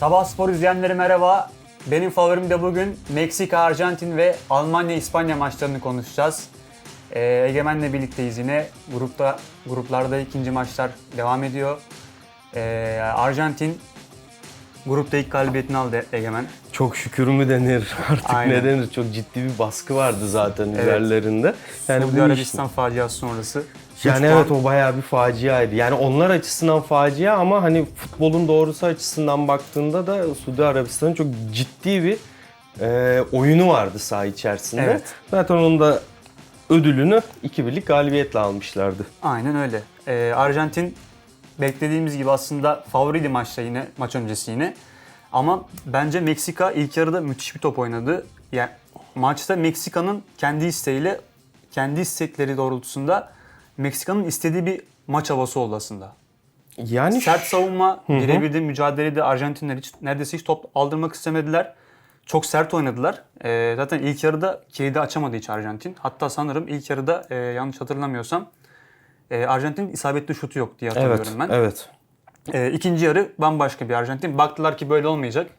Sabah spor izleyenlere merhaba. Benim favorim de bugün Meksika, Arjantin ve Almanya, İspanya maçlarını konuşacağız. Ee, Egemen'le birlikteyiz yine. Grupta gruplarda ikinci maçlar devam ediyor. Ee, Arjantin grupta ilk galibiyetini aldı Egemen. Çok şükür mü denir artık Aynen. ne denir çok ciddi bir baskı vardı zaten Evet. üzerlerinde. Yani Suudi Arabistan faciası sonrası. Yani Üç evet puan- o bayağı bir faciaydı. Yani onlar açısından facia ama hani futbolun doğrusu açısından baktığında da Suudi Arabistan'ın çok ciddi bir e, oyunu vardı saha içerisinde. Evet. Zaten onun da ödülünü 2-1'lik galibiyetle almışlardı. Aynen öyle. Ee, Arjantin beklediğimiz gibi aslında favoriydi maçta yine, maç öncesi yine. Ama bence Meksika ilk yarıda müthiş bir top oynadı. Yani maçta Meksika'nın kendi isteğiyle, kendi istekleri doğrultusunda Meksika'nın istediği bir maç havası oldu aslında. Yani Sert savunma, birebir de mücadelede Arjantinler hiç neredeyse hiç top aldırmak istemediler. Çok sert oynadılar. Ee, zaten ilk yarıda kilidi açamadı hiç Arjantin. Hatta sanırım ilk yarıda e, yanlış hatırlamıyorsam e, Arjantin'in isabetli şutu yok diye hatırlıyorum evet, ben. evet. E, ikinci yarı bambaşka bir Arjantin. Baktılar ki böyle olmayacak.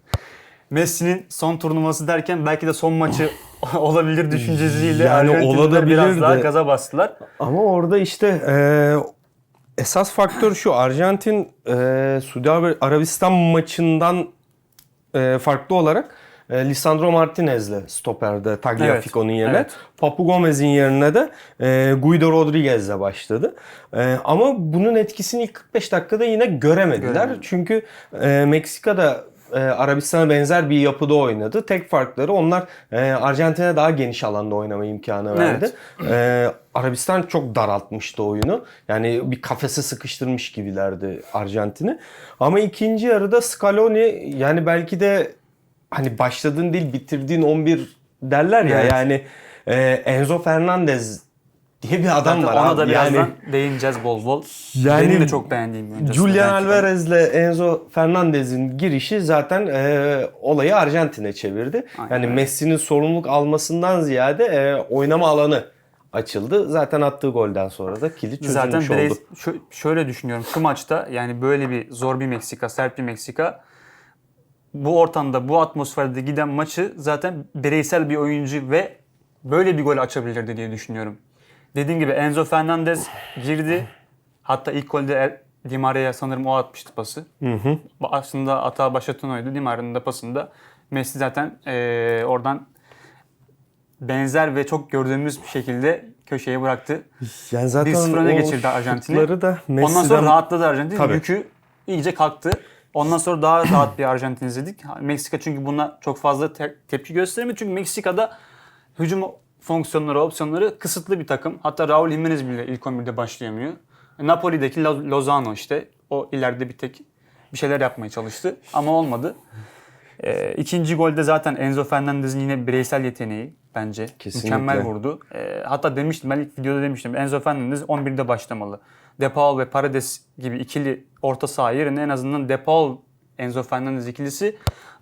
Messi'nin son turnuvası derken belki de son maçı olabilir düşüncesiyle Yani olabilir biraz daha gaza bastılar. Ama orada işte e, esas faktör şu. Arjantin e, Suudi Ara- Arabistan maçından e, farklı olarak e, Lisandro Martinez'le stoperde Tagliafico'nun yerine evet. Papu Gomez'in yerine de e, Guido Rodriguez'le başladı. E, ama bunun etkisini ilk 45 dakikada yine göremediler. Göremedi. Çünkü e, Meksika'da e, Arabistan'a benzer bir yapıda oynadı. Tek farkları onlar e, Arjantin'e daha geniş alanda oynama imkanı verdi. E, Arabistan çok daraltmıştı oyunu. Yani bir kafese sıkıştırmış gibilerdi Arjantin'i. Ama ikinci yarıda Scaloni yani belki de hani başladığın değil bitirdiğin 11 derler ya Evet. yani e, Enzo Fernandez diye bir adam Zaten var ona abi. da birazdan yani değineceğiz bol bol. Yani Benim de çok beğendiğim öncesinde Julian belki de. Alvarez'le Enzo Fernandez'in girişi zaten e, olayı Arjantin'e çevirdi. Aynen yani. Messi'nin sorumluluk almasından ziyade e, oynama alanı açıldı. Zaten attığı golden sonra da kilit çözülmüş Zaten birey, oldu. şö- şöyle düşünüyorum. Şu maçta yani böyle bir zor bir Meksika, sert bir Meksika bu ortamda, bu atmosferde giden maçı zaten bireysel bir oyuncu ve böyle bir gol açabilirdi diye düşünüyorum. Dediğim gibi Enzo Fernandez girdi. Hatta ilk golde Di Maria'ya sanırım o atmıştı pası. Aslında hata başlatan oydu. Di Maria'nın da pasında. Messi zaten eee, oradan benzer ve çok gördüğümüz bir şekilde köşeye bıraktı. Yani zaten 1-0 öne o geçirdi Arjantin'i. da Ondan sonra Messi'den rahatladı Arjantin. Tabii. Yükü iyice kalktı. Ondan sonra daha rahat bir Arjantin izledik. Meksika çünkü buna çok fazla te- tepki gösteremiyor. Çünkü Meksika'da hücum fonksiyonları, opsiyonları kısıtlı bir takım. Hatta Raul Jimenez bile ilk 11'de başlayamıyor. Napoli'deki Lo- Lozano işte. O ileride bir tek bir şeyler yapmaya çalıştı. Ama olmadı. Ee, ikinci golde zaten Enzo Fernandez'in yine bireysel yeteneği bence. Kesinlikle. Mükemmel vurdu. Ee, hatta demiştim ben ilk videoda demiştim Enzo Fernandez 11'de başlamalı. De Paul ve Paredes gibi ikili orta saha yerine en azından De Paul Enzo Fernandez ikilisi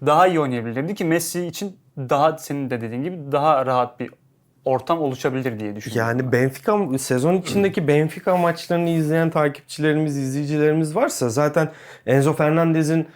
daha iyi oynayabilirdi ki Messi için daha senin de dediğin gibi daha rahat bir ortam oluşabilir diye düşünüyorum. Yani Benfica sezon içindeki Benfica maçlarını izleyen takipçilerimiz, izleyicilerimiz varsa zaten Enzo Fernandez'in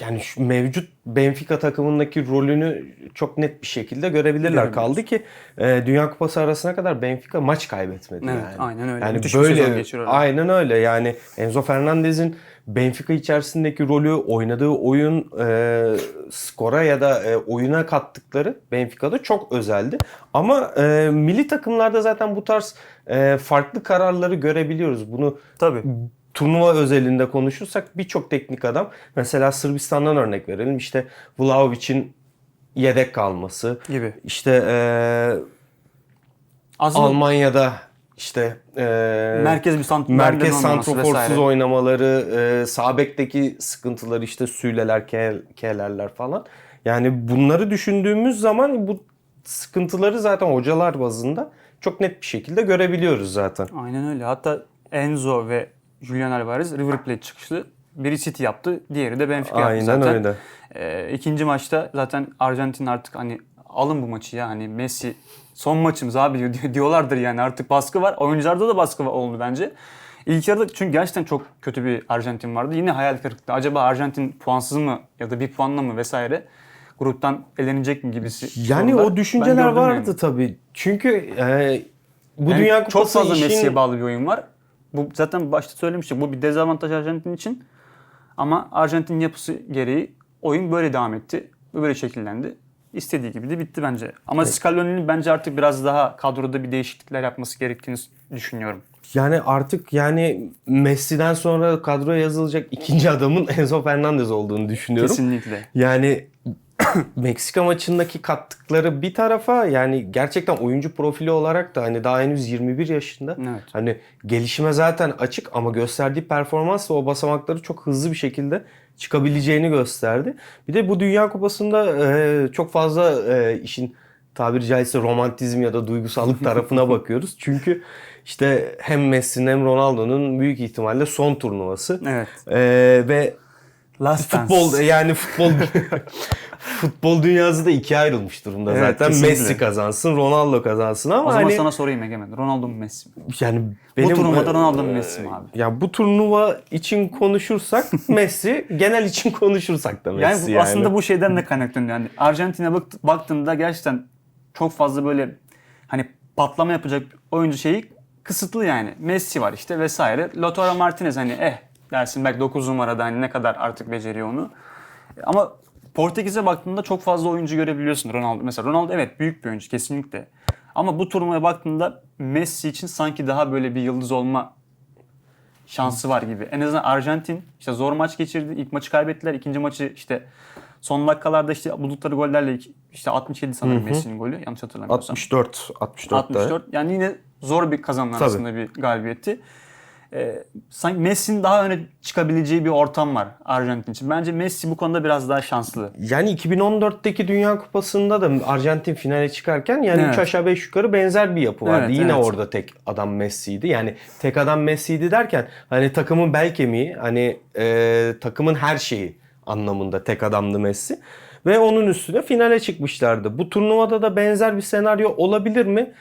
yani şu mevcut Benfica takımındaki rolünü çok net bir şekilde görebilirler. Kaldı ki e, Dünya Kupası arasına kadar Benfica maç kaybetmedi Evet, yani. aynen öyle. Yani Müthiş böyle aynen öyle. Yani Enzo Fernandez'in Benfica içerisindeki rolü, oynadığı oyun, e, skora ya da e, oyuna kattıkları Benfica'da çok özeldi. Ama e, milli takımlarda zaten bu tarz e, farklı kararları görebiliyoruz. Bunu Tabii. turnuva özelinde konuşursak birçok teknik adam mesela Sırbistan'dan örnek verelim. İşte Vlahovic'in yedek kalması. Gibi. İşte e, Aslında Almanya'da işte e, merkez bir sant merkez santroforsuz oynamaları, e, sağ bekteki sıkıntıları işte Süleler, Kelerler falan. Yani bunları düşündüğümüz zaman bu sıkıntıları zaten hocalar bazında çok net bir şekilde görebiliyoruz zaten. Aynen öyle. Hatta Enzo ve Julian Alvarez River Plate çıkışlı. Biri City yaptı, diğeri de Benfica yaptı Aynen zaten. öyle. Ee, ikinci maçta zaten Arjantin artık hani alın bu maçı ya hani Messi son maçımız abi diyor- diyorlardır yani artık baskı var. Oyuncularda da baskı oldu bence. İlk yarıda çünkü gerçekten çok kötü bir Arjantin vardı. Yine hayal kırıklığı. Acaba Arjantin puansız mı ya da bir puanla mı vesaire gruptan elenecek mi gibisi. Yani sorular. o düşünceler vardı yani. tabii. Çünkü e, bu Yani Dünya Kupası çok fazla işin... Messi'ye bağlı bir oyun var. Bu zaten başta söylemiştik. Bu bir dezavantaj Arjantin için. Ama Arjantin yapısı gereği oyun böyle devam etti. Böyle şekillendi. İstediği gibi de bitti bence. Ama Scaloni'nin bence artık biraz daha kadroda bir değişiklikler yapması gerektiğini düşünüyorum. Yani artık yani Messi'den sonra kadroya yazılacak ikinci adamın Enzo Fernandez olduğunu düşünüyorum. Kesinlikle. Yani Meksika maçındaki kattıkları bir tarafa yani gerçekten oyuncu profili olarak da hani daha henüz 21 yaşında. Evet. Hani gelişime zaten açık ama gösterdiği performansla o basamakları çok hızlı bir şekilde çıkabileceğini gösterdi. Bir de bu Dünya Kupası'nda e, çok fazla e, işin tabiri caizse romantizm ya da duygusallık tarafına bakıyoruz. Çünkü işte hem Messi'nin hem Ronaldo'nun büyük ihtimalle son turnuvası. Evet. E, ve Last futbol yani futbol futbol dünyası da ikiye ayrılmış durumda Evet, zaten. kesinlikle. Messi kazansın, Ronaldo kazansın ama O zaman hani sana sorayım Egemen. Ronaldo mu Messi mi? yani benim bu turnuvada e, Ronaldo mu Messi mi abi? Ya bu turnuva için konuşursak Messi, genel için konuşursak da Yani, Messi bu, yani. aslında bu şeyden de kaynaklanıyor. Yani Arjantin'e bak- baktığımda gerçekten çok fazla böyle hani patlama yapacak oyuncu şeyi kısıtlı yani. Messi var işte vesaire. Lautaro Martinez hani eh dersin belki 9 numarada hani ne kadar artık beceriyor onu. Ama Portekiz'e baktığında çok fazla oyuncu görebiliyorsun Ronaldo. Mesela Ronaldo evet büyük bir oyuncu kesinlikle. Ama bu turnuvaya baktığında Messi için sanki daha böyle bir yıldız olma şansı var gibi. En azından Arjantin işte zor maç geçirdi. İlk maçı kaybettiler. İkinci maçı işte son dakikalarda işte buldukları gollerle işte 67 sanırım Messi'nin golü yanlış hatırlamıyorsam. 64 64 da. 64. Yani yine zor bir kazanma aslında bir galibiyetti. Ee, sanki Messi'nin daha öne çıkabileceği bir ortam var Arjantin için. Bence Messi bu konuda biraz daha şanslı. Yani 2014'teki Dünya Kupası'nda da Arjantin finale çıkarken yani Evet. 3 aşağı 5 yukarı benzer bir yapı vardı. Evet, Yine evet. orada tek adam Messi'ydi. Yani tek adam Messi'ydi derken hani takımın bel kemiği, hani e, takımın her şeyi anlamında tek adamdı Messi. Ve onun üstüne finale çıkmışlardı. Bu turnuvada da benzer bir senaryo olabilir mi?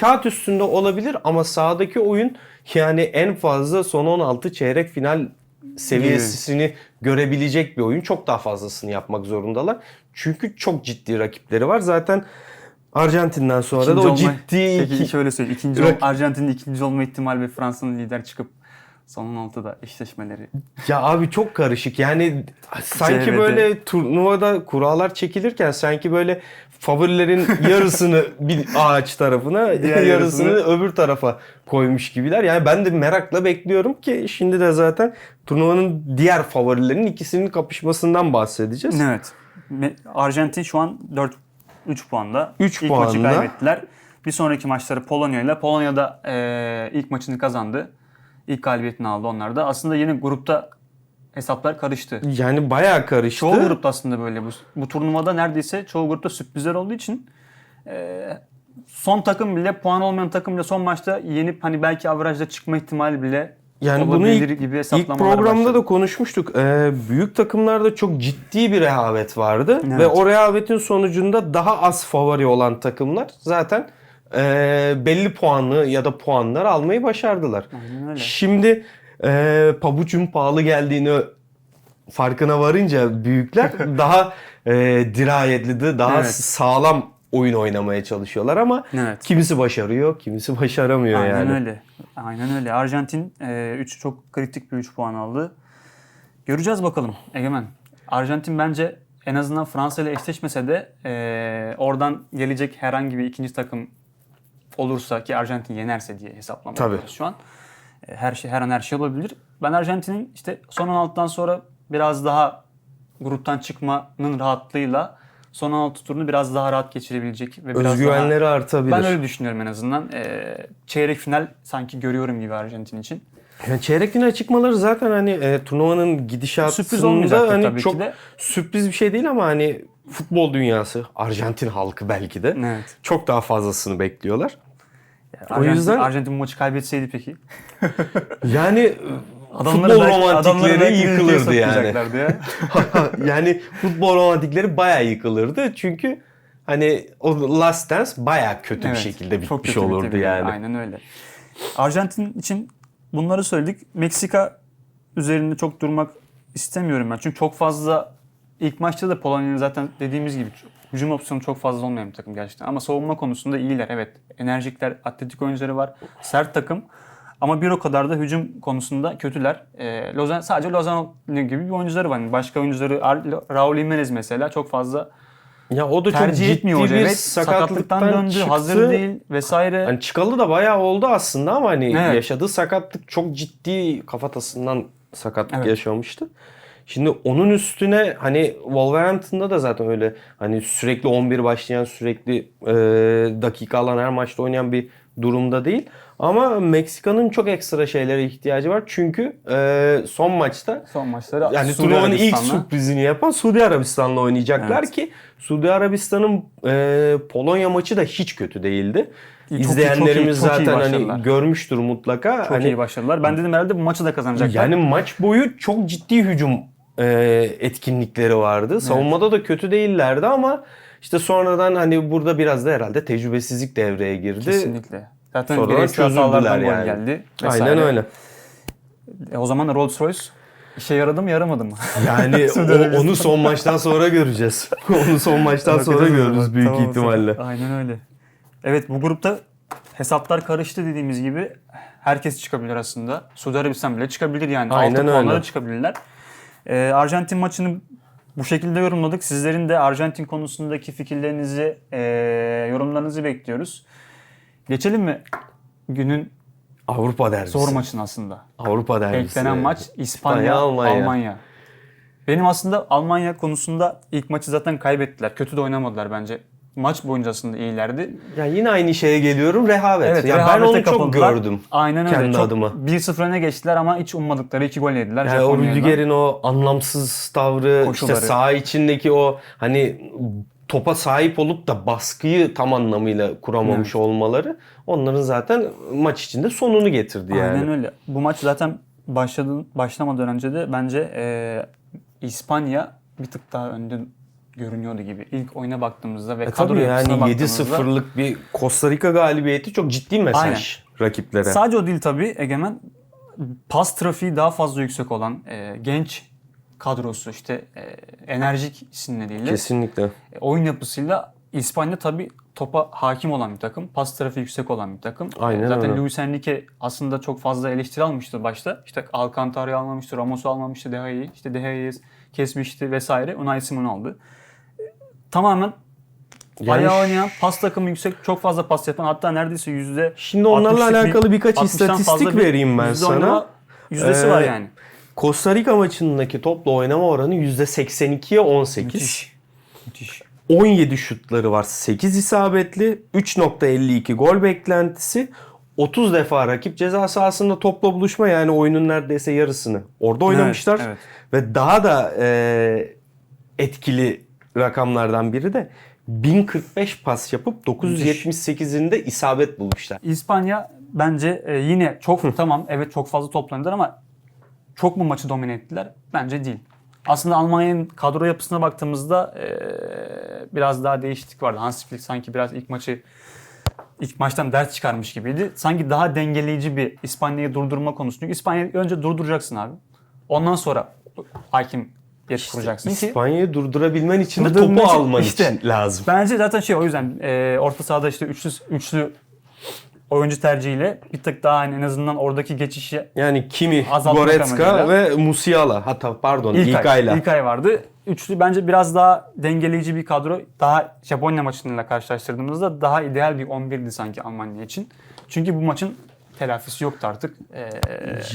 Kağıt üstünde olabilir ama sahadaki oyun yani en fazla son 16 çeyrek final seviyesini görebilecek bir oyun. Çok daha fazlasını yapmak zorundalar. Çünkü çok ciddi rakipleri var. Zaten Arjantin'den sonra da İkinci o olma- ciddi Peki iki- şöyle söyleyeyim. İkinci ol- Arjantin'in ikinci olma ihtimali ve Fransa'nın lider çıkıp son 16'da eşleşmeleri. Ya abi çok karışık. Yani sanki CV'de. böyle turnuvada kurallar çekilirken sanki böyle favorilerin yarısını bir ağaç tarafına, Diğer yarısını yarısını- öbür tarafa koymuş gibiler. Yani ben de merakla bekliyorum ki şimdi de zaten turnuvanın diğer favorilerinin ikisinin kapışmasından bahsedeceğiz. Evet. Arjantin şu an 4 3 puanda. Üç İlk maçı puanda. kaybettiler. Bir sonraki maçları Polonya ile. Polonya'da eee, ilk maçını kazandı. İlk galibiyetini aldı onlar da. Aslında yeni grupta hesaplar karıştı. Yani bayağı karıştı. Çoğu grupta aslında böyle. Bu, bu turnuvada neredeyse çoğu grupta sürprizler olduğu için eee, son takım bile puan olmayan takım bile son maçta yenip hani belki averajda çıkma ihtimali bile Yani bunu ilk, gibi ilk programda başladı. da konuşmuştuk. Ee, büyük takımlarda çok ciddi bir rehavet vardı Evet. ve o rehavetin sonucunda daha az favori olan takımlar zaten ee, belli puanlı ya da puanlar almayı başardılar. Aynen öyle. Şimdi ee, pabucun pahalı geldiğini farkına varınca büyükler daha ee, dirayetli, daha Evet. sağlam oyun oynamaya çalışıyorlar ama Evet. kimisi başarıyor, kimisi başaramıyor Aynen yani. öyle. Aynen öyle. Arjantin 3 çok kritik bir 3 puan aldı. Göreceğiz bakalım Egemen. Arjantin bence en azından Fransa ile eşleşmese de e, oradan gelecek herhangi bir ikinci takım olursa ki Arjantin yenerse diye hesaplama Tabii. yapıyoruz şu an. E, her şey her an her şey olabilir. Ben Arjantin'in işte son 16'dan sonra biraz daha gruptan çıkmanın rahatlığıyla son 16 turunu biraz daha rahat geçirebilecek ve biraz Özgüvenleri daha artabilir. ben öyle düşünüyorum en azından. Ee, çeyrek final sanki görüyorum gibi Arjantin için. Yani çeyrek finale çıkmaları zaten hani e, turnuvanın gidişatında hani tabii ki çok de. sürpriz bir şey değil ama hani futbol dünyası, Arjantin halkı belki de Evet. çok daha fazlasını bekliyorlar. Arjantin, yüzden- Arjantin maçı kaybetseydi peki? Yani Adamları futbol romantikleri yıkılırdı yani. ya. yani futbol romantikleri bayağı yıkılırdı çünkü hani o Last Dance bayağı kötü bir Evet, şekilde çok bitmiş kötü olurdu yani. Aynen öyle. Arjantin için bunları söyledik. Meksika üzerinde çok durmak istemiyorum ben. Çünkü çok fazla ilk maçta da Polonya'nın zaten dediğimiz gibi hücum opsiyonu çok fazla olmayan bir takım gerçekten. Ama savunma konusunda iyiler. Evet enerjikler, atletik oyuncuları var. Sert takım. Ama bir o kadar da hücum konusunda kötüler. Ee, Lozan, sadece Lozano gibi bir oyuncuları var. Yani başka oyuncuları Ar- Raul Jimenez mesela çok fazla Ya o da çok tercih ciddi etmiyor hoca. bir Evet, sakatlıktan döndü, çıktı. hazır değil vesaire. Hani çıkalı da bayağı oldu aslında ama hani Evet. yaşadığı sakatlık çok ciddi kafatasından sakatlık Evet. yaşamıştı. Şimdi onun üstüne hani Wolverhampton'da da zaten öyle hani sürekli 11 başlayan sürekli e, dakika alan her maçta oynayan bir durumda değil. Ama Meksika'nın çok ekstra şeylere ihtiyacı var. Çünkü e, son maçta Son maçları yani turnuvanın ilk sürprizini yapan Suudi Arabistan'la oynayacaklar Evet. ki Suudi Arabistan'ın e, Polonya maçı da hiç kötü değildi. Çok iyi, İzleyenlerimiz çok iyi, çok iyi zaten başladılar. hani görmüştür mutlaka. Çok hani iyi başladılar. Ben dedim herhalde bu maçı da kazanacaklar. yani maç boyu çok ciddi hücum e, etkinlikleri vardı. Savunmada da kötü değillerdi ama işte sonradan hani burada biraz da herhalde tecrübesizlik devreye girdi. Kesinlikle. Zaten Sonradan bireysel hatalardan gol yani. geldi. Aynen vesaire. öyle. E, o zaman Rolls Royce işe yaradı mı yaramadı mı? Yani o- onu son maçtan sonra göreceğiz. onu son maçtan sonra görürüz büyük Tamam, ihtimalle. Aynen öyle. Evet bu grupta hesaplar karıştı dediğimiz gibi herkes çıkabilir aslında. Suudi Arabistan bile çıkabilir yani. Aynen Altı öyle. çıkabilirler. Ee, Arjantin maçını bu şekilde yorumladık. Sizlerin de Arjantin konusundaki fikirlerinizi, e, yorumlarınızı bekliyoruz. Geçelim mi günün Avrupa derbisi. zor maçın aslında? Avrupa derbisi. Beklenen maç İspanya, Almanya. Almanya. Benim aslında Almanya konusunda ilk maçı zaten kaybettiler. Kötü de oynamadılar bence. Maç boyunca aslında iyilerdi. Ya yine aynı şeye geliyorum rehavet. Evet, ya ben onu çok gördüm. Aynen öyle. kendi çok adıma. 1-0 öne geçtiler ama hiç ummadıkları iki gol yediler. Yani o. Rüdiger'in o anlamsız tavrı, Koşuları. işte saha içindeki o hani topa sahip olup da baskıyı tam anlamıyla kuramamış Evet. olmaları onların zaten maç içinde sonunu getirdi yani. Aynen öyle. Bu maç zaten başladı, başlamadan önce de bence e, İspanya bir tık daha önde görünüyordu gibi. İlk oyuna baktığımızda ve E kadro tabii yani baktığımızda 7-0'lık bir Costa Rica galibiyeti çok ciddi mesaj rakiplere. Sadece o değil tabii Egemen. Pas trafiği daha fazla yüksek olan e, genç kadrosu işte e, enerjik isimleriyle Kesinlikle. e, oyun yapısıyla İspanya tabii topa hakim olan bir takım. Pas trafiği yüksek olan bir takım. Aynen E, Zaten öyle. Luis Enrique aslında çok fazla eleştiri almıştı başta. İşte Alcantara'yı almamıştı, Ramos'u almamıştı, De Gea'yı, işte De Gea'yı kesmişti vesaire. Unai Simon aldı. Tamamen Yani ayağı oynayan, pas takımı yüksek, çok fazla pas yapan hatta neredeyse yüzde Şimdi onlarla 60'lık bir- alakalı birkaç 60'tan istatistik vereyim ben yüzde sana. Yüzdesi Ee, var yani. Costa Rica maçındaki topla oynama oranı %82'ye 18. Müthiş. Müthiş. 17 şutları var. 8 isabetli. 3.52 gol beklentisi. 30 defa rakip ceza sahasında topla buluşma yani oyunun neredeyse yarısını orada oynamışlar. evet. Ve daha da e, etkili rakamlardan biri de 1045 pas yapıp 978'inde isabet bulmuşlar. İspanya bence e, yine çok tamam evet çok fazla toplandılar ama çok mu maçı domine ettiler? Bence değil. Aslında Almanya'nın kadro yapısına baktığımızda e, biraz daha değişiklik vardı. Hans Flick sanki biraz ilk maçı ilk maçtan ders çıkarmış gibiydi. Sanki daha dengeleyici bir İspanya'yı durdurma konusu. Çünkü İspanya'yı önce durduracaksın abi. Ondan sonra hakim yer kuracaksın ki İspanya'yı durdurabilmen için de topu alman işte. için lazım. Bence zaten şey o yüzden e, orta sahada işte üçlü üçlü oyuncu tercihiyle bir tık daha hani en azından oradaki geçişi Yani Kimi, Goretzka amacıyla. ve Musiala. Hatta pardon ilk, İlkay'la. ay, ilk ay vardı. Üçlü bence biraz daha dengeleyici bir kadro. Daha Japonya maçıyla karşılaştırdığımızda daha ideal bir 11'di sanki Almanya için. Çünkü bu maçın telafisi yoktu artık. E,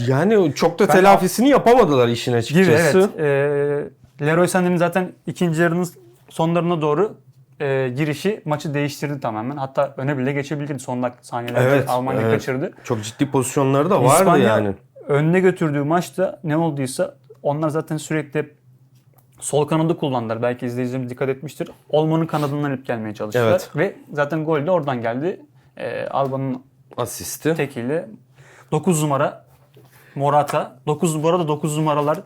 Yani çok da Ben- telafisini yapamadılar işin açıkçası. gibi evet. E, Leroy Sané'nin zaten ikinci yarının sonlarına doğru e, girişi maçı değiştirdi tamamen. Hatta öne bile geçebilirdi son dak- saniyelerde Evet, Almanya evet. kaçırdı. Çok ciddi pozisyonları da vardı İspanya yani. önüne götürdüğü maçta ne olduysa onlar zaten sürekli sol kanadı kullandılar. Belki izleyicilerimiz dikkat etmiştir. Olmanın kanadından ip gelmeye çalıştılar. Evet. Ve zaten gol de oradan geldi. Ee, Alba'nın Asisti. tekiyle 9 numara Morata. 9 numara da 9 numaralar.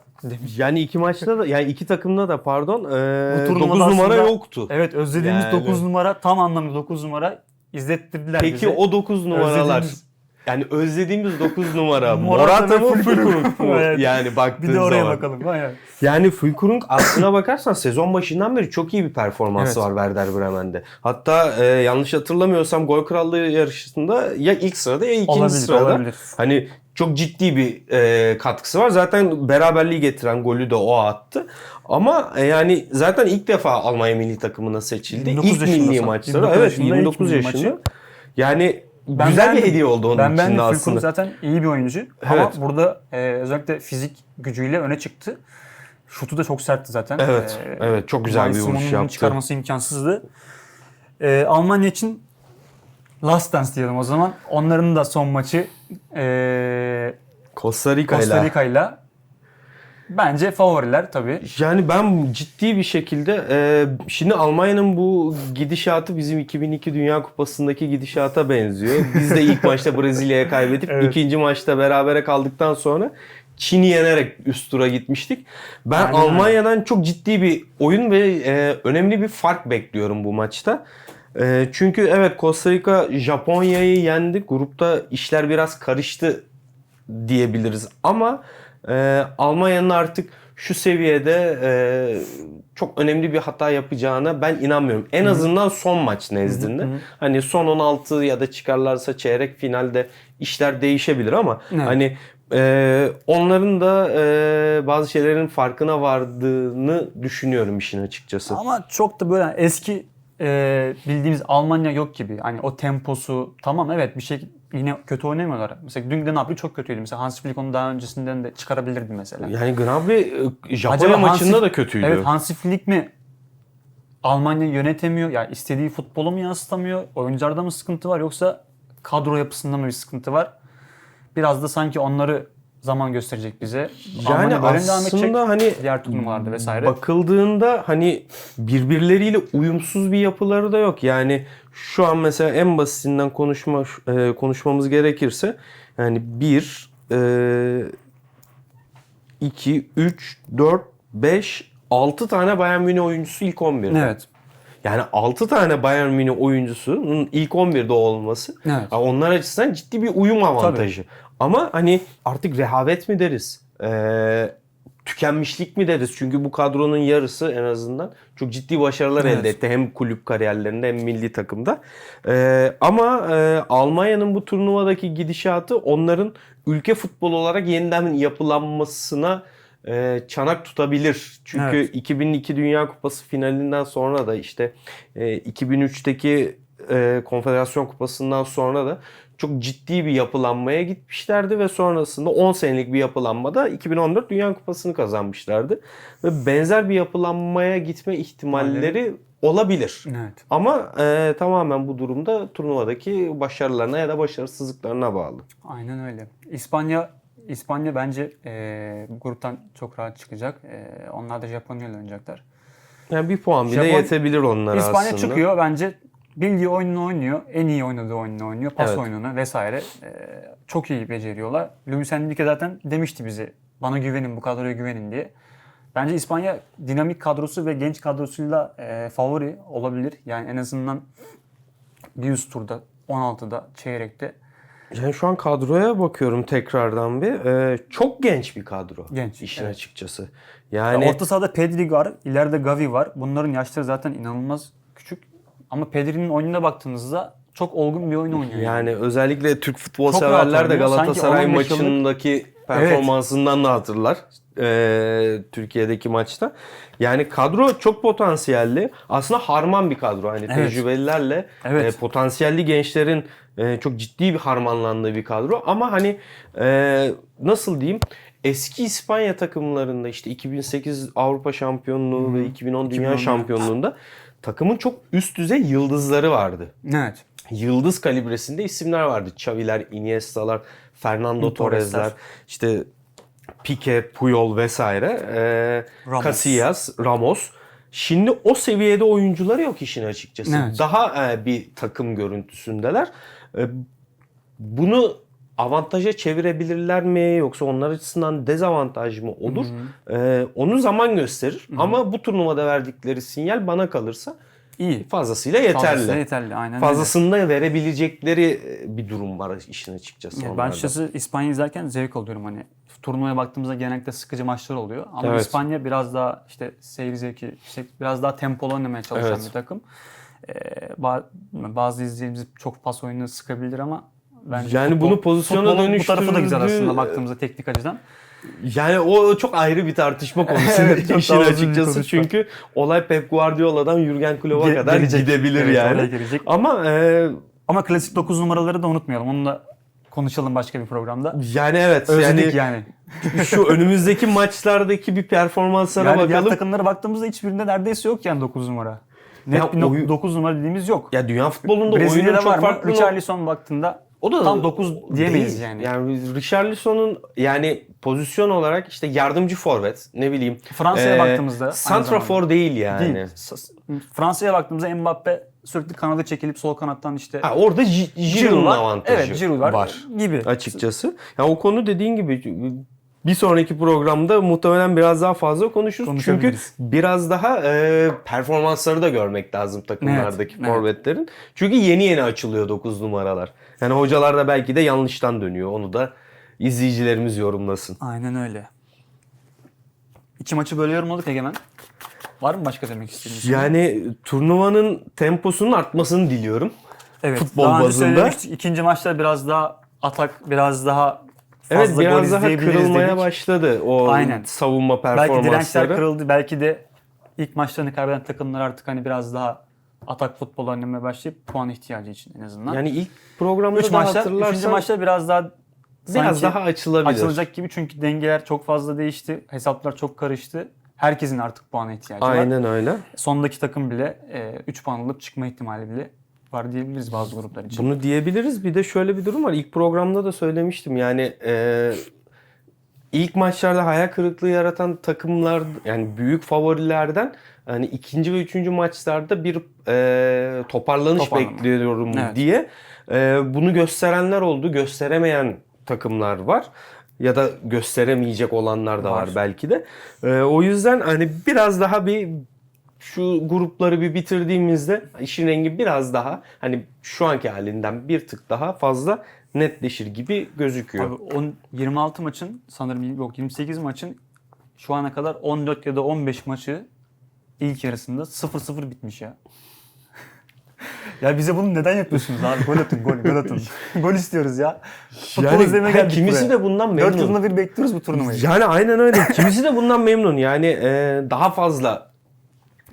Yani iki maçta da yani iki takımda da pardon Bu 9 turnuvada numara yoktu. Evet özlediğimiz Yani. 9 numara tam anlamda 9 numara izlettirdiler Peki bize. o 9 numaralar Özlediğimiz- Yani özlediğimiz 9 numara Morata mı mu? Evet. Yani baktığın Bir de oraya zaman. bakalım. Aynen. Yani Fulkrug aslına bakarsan sezon başından beri çok iyi bir performansı Evet. var Werder Bremen'de. Hatta e, yanlış hatırlamıyorsam gol krallığı yarışında ya ilk sırada ya ikinci Olabilir, sırada. olabilir. Hani çok ciddi bir e, katkısı var. Zaten beraberliği getiren golü de o attı. Ama e, yani zaten ilk defa Almanya milli takımına seçildi. 29 ilk milli maçları. 29 Evet yaşında ilk 29 milli yaşında. maçı. Yani Ben güzel bir hediye oldu onun ben için beğendim. de aslında. zaten iyi bir oyuncu. Ama Evet. burada e, özellikle fizik gücüyle öne çıktı. Şutu da çok sertti zaten. Evet, evet, çok güzel bir vuruş yaptı. çıkarması imkansızdı. E, Almanya için last dance diyelim o zaman. Onların da son maçı e, Costa Rica ile. Bence favoriler tabii. Yani ben ciddi bir şekilde e, şimdi Almanya'nın bu gidişatı bizim 2002 Dünya Kupası'ndaki gidişata benziyor. Biz de ilk maçta Brezilya'ya kaybedip Evet. ikinci maçta berabere kaldıktan sonra Çin'i yenerek üst tura gitmiştik. Ben Aynen. Almanya'dan çok ciddi bir oyun ve e, önemli bir fark bekliyorum bu maçta. E, çünkü evet Costa Rica Japonya'yı yendi. Grupta işler biraz karıştı diyebiliriz. Ama e, Almanya'nın artık şu seviyede e, çok önemli bir hata yapacağına ben inanmıyorum. En azından son maç nezdinde. Hani son 16 ya da çıkarlarsa çeyrek finalde işler değişebilir ama Evet. hani e, onların da e, bazı şeylerin farkına vardığını düşünüyorum işin açıkçası. Ama çok da böyle eski e, bildiğimiz Almanya yok gibi. Hani o temposu tamam evet bir şey yine kötü oynamıyorlar. Mesela dün Gnabry çok kötüydü. Mesela Hans Flick onu daha öncesinden de çıkarabilirdi mesela. Yani Gnabry e, Japonya Acaba maçında Hansi- da kötüydü. Evet Hansi Flick mi Almanya yönetemiyor? Yani istediği futbolu mu yansıtamıyor? Oyuncularda mı sıkıntı var yoksa kadro yapısında mı bir sıkıntı var? Biraz da sanki onları zaman gösterecek bize. Yani Almanya devam edecek? aslında hani diğer turnuvalarda vesaire. Bakıldığında hani birbirleriyle uyumsuz bir yapıları da yok. Yani şu an mesela en basitinden konuşma e, konuşmamız gerekirse yani 1 2 3 4 5 6 tane Bayern Münih oyuncusu ilk 11'de. evet. Yani 6 tane Bayern Münih oyuncusunun ilk 11'de olması Evet. onlar açısından ciddi bir uyum avantajı. Ama hani artık rehavet mi deriz? Ee, tükenmişlik mi deriz? Çünkü bu kadronun yarısı en azından çok ciddi başarılar Evet. elde etti. Hem kulüp kariyerlerinde hem milli takımda. Ee, ama e, Almanya'nın bu turnuvadaki gidişatı onların ülke futbolu olarak yeniden yapılanmasına e, çanak tutabilir. Çünkü Evet. 2002 Dünya Kupası finalinden sonra da işte e, 2003'teki e, Konfederasyon Kupası'ndan sonra da çok ciddi bir yapılanmaya gitmişlerdi ve sonrasında 10 senelik bir yapılanmada 2014 Dünya Kupası'nı kazanmışlardı. Ve benzer bir yapılanmaya gitme ihtimalleri olabilir. Evet. Ama e, tamamen bu durumda turnuvadaki başarılarına ya da başarısızlıklarına bağlı. Aynen öyle. İspanya İspanya bence e, bu gruptan çok rahat çıkacak. E, onlar da Japonya ile oynayacaklar. Yani bir puan bile Japon- yetebilir onlara İspanya aslında. çıkıyor bence bildiği oyununu oynuyor. En iyi oynadığı oyununu oynuyor. Pas Evet. oyununu vesaire. E, çok iyi beceriyorlar. Luis Enrique zaten demişti bize bana güvenin bu kadroya güvenin diye. Bence İspanya dinamik kadrosu ve genç kadrosuyla e, favori olabilir. Yani en azından bir üst turda 16'da çeyrekte Yani şu an kadroya bakıyorum tekrardan bir. Ee, çok genç bir kadro. Genç, işin evet. açıkçası. Yani Yani orta sahada Pedri var, ileride Gavi var. Bunların yaşları zaten inanılmaz. Ama Pedri'nin oyununa baktığınızda çok olgun bir oyun oynuyor. yani özellikle Türk futbol Çok rahat severler de oynuyor. Sanki Galatasaray 15 yıllık- maçındaki performansından da hatırlar. ee, Türkiye'deki maçta. Yani kadro çok potansiyelli. Aslında harman bir kadro. Hani tecrübelilerle Evet. e, potansiyelli gençlerin e, çok ciddi bir harmanlandığı bir kadro. Ama hani e, nasıl diyeyim? Eski İspanya takımlarında işte 2008 Avrupa Şampiyonluğu ve 2010 Dünya 2010 Şampiyonluğunda takımın çok üst düzey yıldızları vardı. Evet. Yıldız kalibresinde isimler vardı. Xavi'ler, Iniesta'lar, Fernando Torres'ler. İşte Pique, Puyol vesaire, e, Ramos. Casillas, Ramos. Şimdi o seviyede oyuncuları yok işin açıkçası. Evet. Daha e, bir takım görüntüsündeler. E, bunu avantaja çevirebilirler mi yoksa onlar açısından dezavantaj mı olur? E, onu zaman gösterir. Ama bu turnuvada verdikleri sinyal bana kalırsa İyi. Fazlasıyla yeterli. Fazlasıyla yeterli. Aynen. Fazlasını da verebilecekleri e, bir durum var işin açıkçası. Yani ben açıkçası İspanya izlerken zevk alıyorum hani. Turnuvaya baktığımızda genellikle sıkıcı maçlar oluyor. Ama Evet. İspanya biraz daha işte seyir zevki, işte biraz daha tempolu oynamaya çalışan Evet. bir takım. Ee, ba- bazı izleyicimiz çok pas oyunu sıkabilir ama bence Yani futbol- bunu pozisyona futbolun bu tarafı da güzel aslında baktığımızda teknik açıdan. Yani o çok ayrı bir tartışma konusu Evet, işin açıkçası. Çünkü olay Pep Guardiola'dan Jurgen Klopp'a Ge- kadar gelecek. gidebilir Evet, yani. Ama e, Ama klasik 9 numaraları da unutmayalım. Onu da konuşalım başka bir programda. yani evet Özledik yani, yani. şu önümüzdeki maçlardaki bir performanslara Yani diğer bakalım. takımlara baktığımızda hiçbirinde neredeyse yok yani 9 numara. Net Ya bir oyu- 9 numara dediğimiz yok. Ya dünya futbolunda oyunun Brezilya'da çok var mı? farklı. Richarlison baktığında O da tam 9 diyemeyiz değil. yani. Yani Richarlison'un yani pozisyon olarak işte yardımcı forvet ne bileyim. Fransa'ya e, baktığımızda santrafor değil yani. Değil. Fransa'ya baktığımızda Mbappe sürekli kanada çekilip sol kanattan işte Ha, orada Gi- Giroud'un avantajı Evet, Giroud var, gibi. açıkçası. Ya o konu dediğin gibi bir sonraki programda muhtemelen biraz daha fazla konuşuruz. Çünkü biraz daha e, performansları da görmek lazım takımlardaki Evet, evet. forvetlerin. Çünkü yeni yeni açılıyor 9 numaralar. Yani hocalar da belki de yanlıştan dönüyor. Onu da izleyicilerimiz yorumlasın. Aynen öyle. İki maçı böyle yorumladık Egemen. Var mı başka demek istediğiniz? şey? Yani turnuvanın temposunun artmasını diliyorum. evet, futbol daha önce bazında- söylemiştik. İkinci maçlar biraz daha atak, biraz daha fazla Evet gol biraz daha kırılmaya dedik. başladı o Aynen. savunma Belki dirençler performansları. kırıldı. Belki de ilk maçlarını kaybeden takımlar artık hani biraz daha atak futbol oynamaya başlayıp puan ihtiyacı için en azından. Yani ilk programda 3 da maçlar, hatırlarsan üçüncü maçlar biraz daha biraz daha açılabilir. açılacak gibi çünkü dengeler çok fazla değişti. Hesaplar çok karıştı. Herkesin artık puana ihtiyacı var. Aynen öyle. Sondaki takım bile 3 puan alıp çıkma ihtimali bile var diyebiliriz bazı gruplar için. Bunu diyebiliriz. Bir de şöyle bir durum var. İlk programda da söylemiştim. Yani e, ilk maçlarda hayal kırıklığı yaratan takımlar yani büyük favorilerden hani ikinci ve üçüncü maçlarda bir e, toparlanış Toparlama. bekliyorum Evet. diye e, bunu gösterenler oldu. Gösteremeyen takımlar var. Ya da gösteremeyecek olanlar da var, Var. belki de. E, o yüzden hani biraz daha bir şu grupları bir bitirdiğimizde işin rengi biraz daha hani şu anki halinden bir tık daha fazla netleşir gibi gözüküyor. Abi on, 26 maçın sanırım yok 28 maçın şu ana kadar 14 ya da 15 maçı ilk yarısında 0-0 bitmiş ya. ya bize bunu neden yapıyorsunuz abi? Gol atın, gol, gol atın. gol istiyoruz ya. Futbol Yani izlemeye geldik kimisi buraya. de bundan 4 memnun. yılda bir bekliyoruz bu turnuvayı. Yani aynen öyle. Kimisi de bundan memnun. Yani e, daha fazla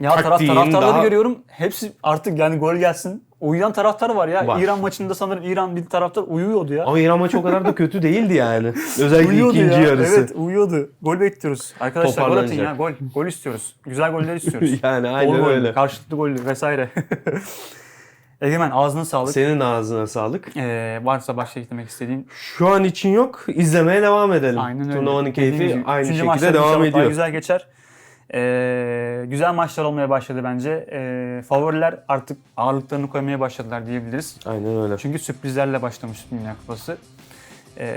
Ya taraf, taktiğin taraftarları daha- görüyorum. Hepsi artık yani gol gelsin. Uyuyan taraftar var ya. Var. İran maçında sanırım İran bir taraftar uyuyordu ya. ama İran maçı o kadar da kötü değildi yani. Özellikle Uyuyordu ikinci ya. yarısı. Evet uyuyordu. Gol bekliyoruz. Arkadaşlar gol atın ya. Toparlanacak. Gol. Gol istiyoruz. Güzel goller istiyoruz. Yani aynen Bol gol, öyle. Karşılıklı gol vesaire. Egemen ağzına sağlık. Senin ağzına sağlık. Ee, varsa başka eklemek istediğin. Şu an için yok. İzlemeye devam edelim. Aynen öyle. Turnuvanın keyfi gibi, aynı üçüncü şekilde maçlar devam inşallah daha ediyor. güzel geçer. Ee, güzel maçlar olmaya başladı bence. Ee, favoriler artık ağırlıklarını koymaya başladılar diyebiliriz. Aynen öyle. Çünkü sürprizlerle başlamış Dünya Kupası. Ee,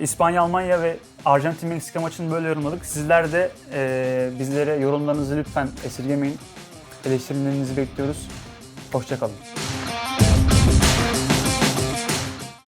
İspanya, Almanya ve Arjantin Meksika maçını böyle yorumladık. Sizler de e, bizlere yorumlarınızı lütfen esirgemeyin. Eleştirilerinizi bekliyoruz. Hoşçakalın.